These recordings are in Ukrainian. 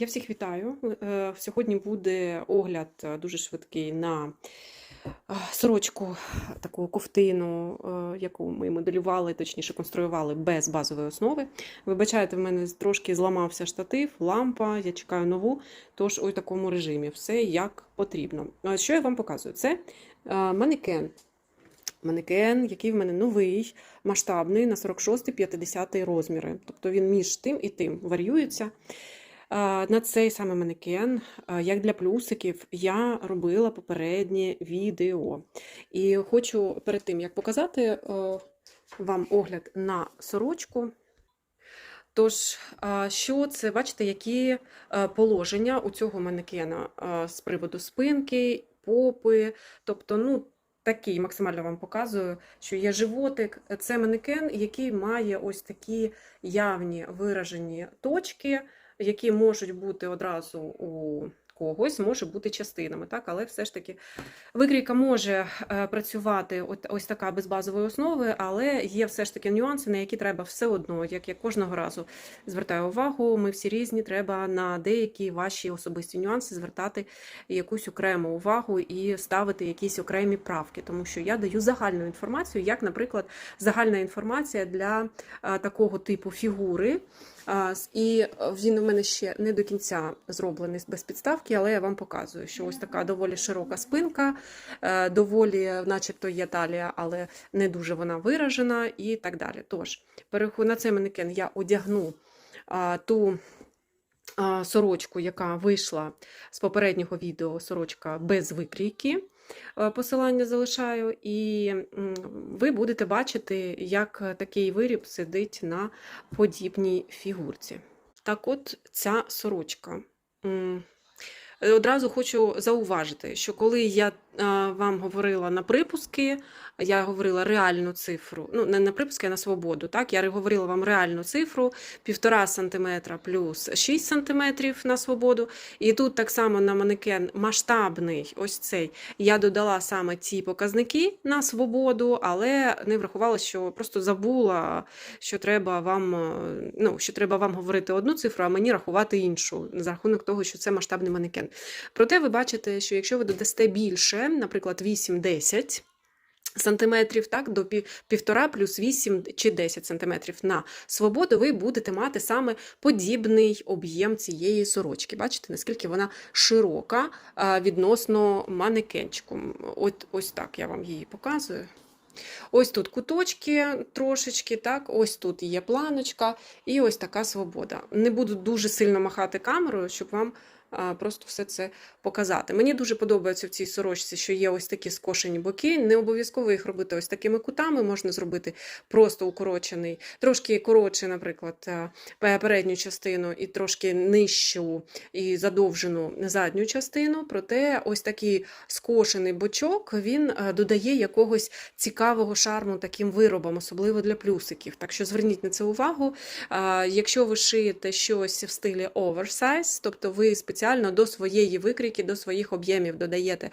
Я всіх вітаю. Е, Сьогодні буде огляд е, дуже швидкий на е, сорочку, таку ковтину, яку ми моделювали, точніше конструювали без базової основи. Вибачайте, в мене трошки зламався штатив, лампа, я чекаю нову, тож у такому режимі все як потрібно. Що я вам показую? Це манекен. Манекен, який в мене новий, масштабний на 46-50 розміри. Тобто він між тим і тим варіюється. На цей саме манекен, як для плюсиків, я робила попереднє відео. І хочу перед тим, як показати вам огляд на сорочку. Тож, що це, бачите, які положення у цього манекена з приводу спинки, попи, тобто, ну, такий максимально вам показую, що є животик. Це манекен, який має ось такі явні виражені точки, які можуть бути одразу у когось, може бути частинами, так? але все ж таки викрійка може е, працювати ось така без базової основи, але є все ж таки нюанси, на які треба все одно, як я кожного разу звертаю увагу, ми всі різні, треба на деякі ваші особисті нюанси звертати якусь окрему увагу і ставити якісь окремі правки, тому що я даю загальну інформацію, як, наприклад, загальна інформація для такого типу фігури. І він у мене ще не до кінця зроблений без підставки, але я вам показую, що ось така доволі широка спинка, е, доволі, начебто, є талія, але не дуже вона виражена і так далі. Тож, на цей манекен я одягну ту сорочку, яка вийшла з попереднього відео, сорочка без викрійки. Е, Посилання залишаю, і ви будете бачити, як такий виріб сидить на подібній фігурці. Так от ця сорочка. Е, Одразу хочу зауважити, що коли я е, вам говорила на припуски, я говорила реальну цифру, ну не на припуски, а на свободу. Так, я говорила вам реальну цифру 1,5 см плюс 6 см на свободу. І тут так само на манекен масштабний, ось цей. Я додала саме ці показники на свободу, але не врахувала, що просто забула, що треба вам, е, ну, що треба вам говорити одну цифру, а мені рахувати іншу, за рахунок того, що це масштабний манекен. Проте ви бачите, що якщо ви додасте більше, наприклад, 8-10 сантиметрів, так, до пів- півтора плюс 8 чи 10 сантиметрів на свободу, ви будете мати саме подібний об'єм цієї сорочки. Бачите, наскільки вона широка відносно манекенчику. От, ось так я вам її показую. Ось тут куточки трошечки, так, ось тут є планочка, і ось така свобода. Не буду дуже сильно махати камерою, щоб вам просто все це показати. Мені дуже подобається в цій сорочці, що є ось такі скошені боки. Не обов'язково їх робити ось такими кутами, можна зробити просто укорочений, трошки коротше, наприклад, е, передню частину і трошки нижчу і задовжену задню частину. Проте ось такий скошений бочок він е, додає якогось цікавого шарму таким виробам, особливо для плюсиків. Так що зверніть на це увагу. Якщо ви шиєте щось в стилі оверсайз, тобто ви спеціально до своєї викрійки, до своїх об'ємів додаєте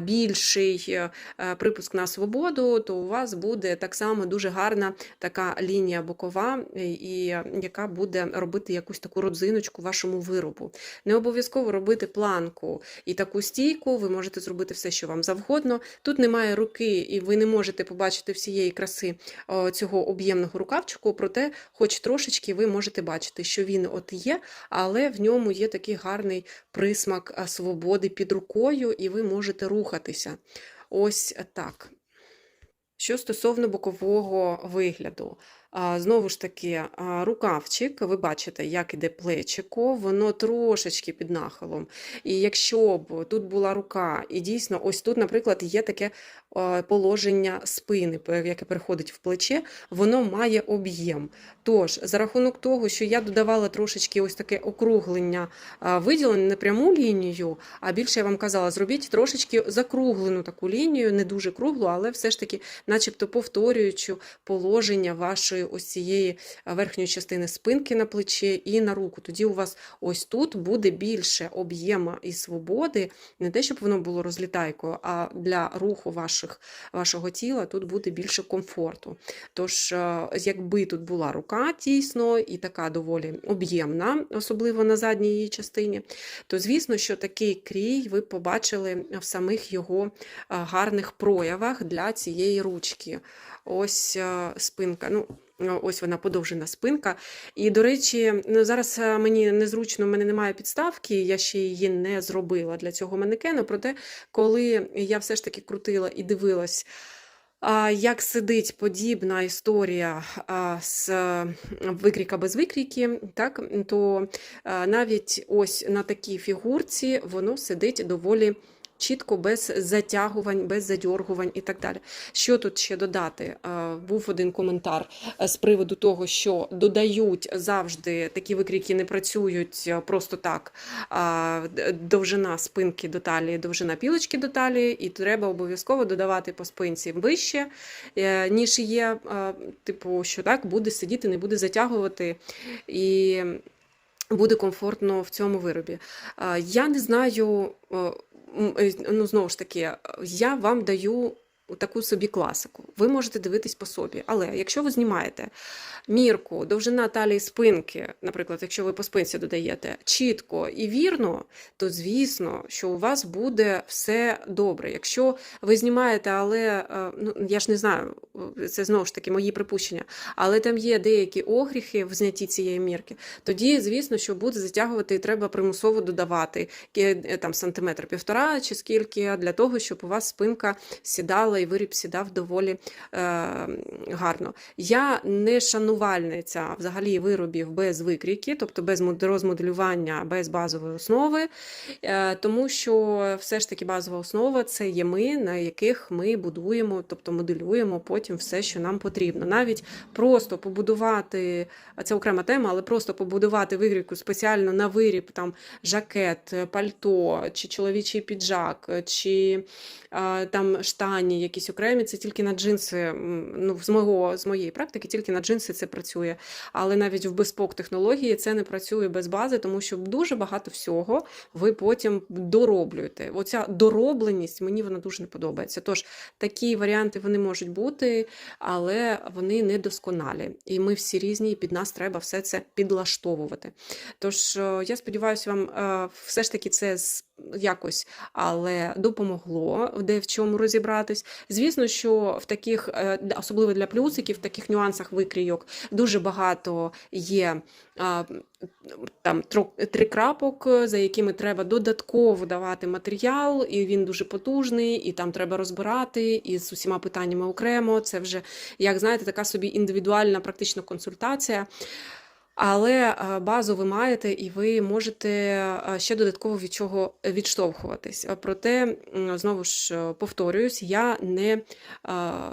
більший е, е, припуск на свободу, то у вас буде так само дуже гарна така лінія бокова, е, і е, яка буде робити якусь таку родзиночку вашому виробу. Не обов'язково робити планку і таку стійку, ви можете зробити все, що вам завгодно. Тут немає руки, і ви не можете побачити всієї краси цього об'ємного рукавчику, проте, хоч трошечки, ви можете бачити, що він от є, але в ньому є такий гарний присмак свободи під рукою, і ви можете рухатися. Ось так. Що стосовно бокового вигляду, знову ж таки, рукавчик, ви бачите, як іде плечико, воно трошечки під нахилом. І якщо б тут була рука, і дійсно, ось тут, наприклад, є таке положення спини, яке переходить в плече, воно має об'єм. Тож, за рахунок того, що я додавала трошечки ось таке округлення, виділення не пряму лінію, а більше я вам казала, зробіть трошечки закруглену таку лінію, не дуже круглу, але все ж таки, начебто повторюючи положення вашої ось цієї верхньої частини спинки на плече і на руку. Тоді у вас ось тут буде більше об'єма і свободи, не те, щоб воно було розлітайкою, а для руху ваших, вашого тіла тут буде більше комфорту. Тож, якби тут була рука дійсно і така доволі об'ємна, особливо на задній її частині, то звісно, що такий крій ви побачили в самих його гарних проявах для цієї ручки. Ось е, спинка. ну, Ось вона подовжена спинка. І, до речі, ну, зараз е, мені незручно, в мене немає підставки, я ще її не зробила для цього манекена. Проте, коли я все ж таки крутила і дивилась, як сидить подібна історія з е, викріка без викріки, так, то навіть ось на такій фігурці воно сидить доволі. Чітко, без затягувань, без задьоргувань і так далі. Що тут ще додати? Е, Був один коментар е, з приводу того, що додають завжди такі викрики не працюють е, просто так. Довжина спинки до талії, довжина пілочки до талії, і треба обов'язково додавати по спинці вище, ніж є, типу, що так буде сидіти, не буде затягувати. І буде комфортно в цьому виробі. Я не знаю, ну знову ж таки, я вам даю таку собі класику. Ви можете дивитись по собі. Але якщо ви знімаєте мірку, довжина талії спинки, наприклад, якщо ви по спинці додаєте чітко і вірно, то звісно, що у вас буде все добре. Якщо ви знімаєте, але е, ну я ж не знаю, це знову ж таки мої припущення, але там є деякі огріхи в знятті цієї мірки, тоді, звісно, що буде затягувати і треба примусово додавати е, там сантиметр півтора чи скільки для того, щоб у вас спинка сідала і виріб сідав доволі е, гарно. Я не шанувальниця взагалі виробів без викрійки, тобто без розмоделювання, без базової основи, е, тому що все ж таки базова основа це є ми, на яких ми будуємо, тобто моделюємо потім все, що нам потрібно. Навіть просто побудувати, це окрема тема, але просто побудувати викрійку спеціально на виріб, там жакет, пальто, чи чоловічий піджак, чи а, там штані якісь окремі, це тільки на джинси. Ну, з мого з моєї практики, тільки на джинси це працює. Але навіть в безпок технології це не працює без бази, тому що дуже багато всього ви потім дороблюєте. Оця доробленість мені вона дуже не подобається. Тож такі варіанти вони можуть бути, але вони недосконалі. І ми всі різні, і під нас треба все це підлаштовувати. Тож е, я сподіваюся, вам е, все ж таки це якось але допомогло де в чому розібратись. Звісно, що в таких, е, особливо для плюсиків, в таких нюансах викрійок дуже багато є. Там три крапок, за якими треба додатково давати матеріал, і він дуже потужний, і там треба розбирати і з усіма питаннями окремо. Це вже, як знаєте, така собі індивідуальна практична консультація. Але е, базу ви маєте, і ви можете е, ще додатково від чого відштовхуватись. Е, Проте, знову ж повторююсь, я не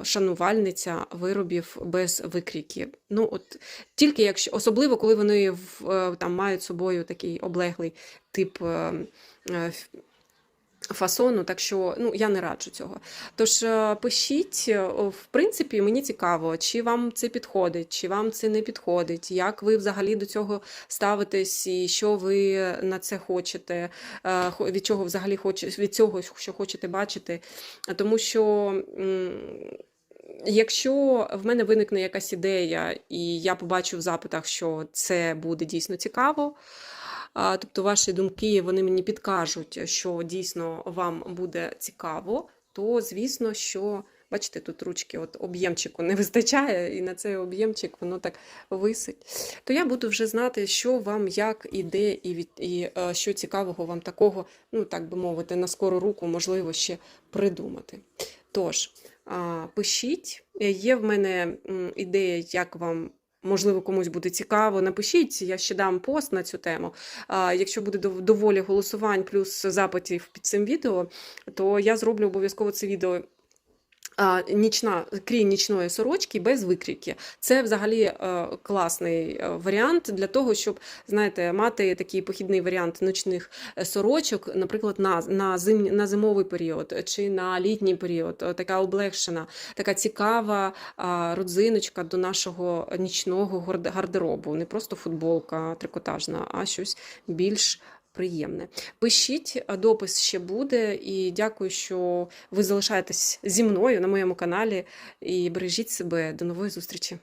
шанувальниця виробів без викрійки. Ну, от тільки якщо, особливо, коли вони в, там мають собою такий облеглий тип. Фасону, так що ну я не раджу цього. Тож е, пишіть, е, в принципі, мені цікаво, чи вам це підходить, чи вам це не підходить, як ви взагалі до цього ставитесь, і що ви на це хочете, е, від чого взагалі хочете, від цього, що хочете бачити. Тому що. Якщо в мене виникне якась ідея, і я побачу в запитах, що це буде дійсно цікаво, тобто ваші думки вони мені підкажуть, що дійсно вам буде цікаво, то звісно, що бачите, тут ручки, от об'ємчику не вистачає, і на цей об'ємчик воно так висить. То я буду вже знати, що вам як іде, і від і е, що цікавого вам такого, ну так би мовити, на скору руку можливо ще придумати. Тож, пишіть, є в мене ідея, як вам. Можливо, комусь буде цікаво, напишіть, я ще дам пост на цю тему. А, якщо буде доволі голосувань плюс запитів під цим відео, то я зроблю обов'язково це відео. Нічна, крій нічної сорочки без викрійки. Це взагалі е, класний е, варіант для того, щоб знаєте, мати такий похідний варіант ночних е, сорочок, наприклад, на, на, зим, на зимовий період чи на літній період. Така облегшена, така цікава родзиночка до нашого нічного гардеробу. Не просто футболка трикотажна, а щось більш приємне. Пишіть, допис ще буде, і дякую, що ви залишаєтесь зі мною на моєму каналі. І бережіть себе. До нової зустрічі!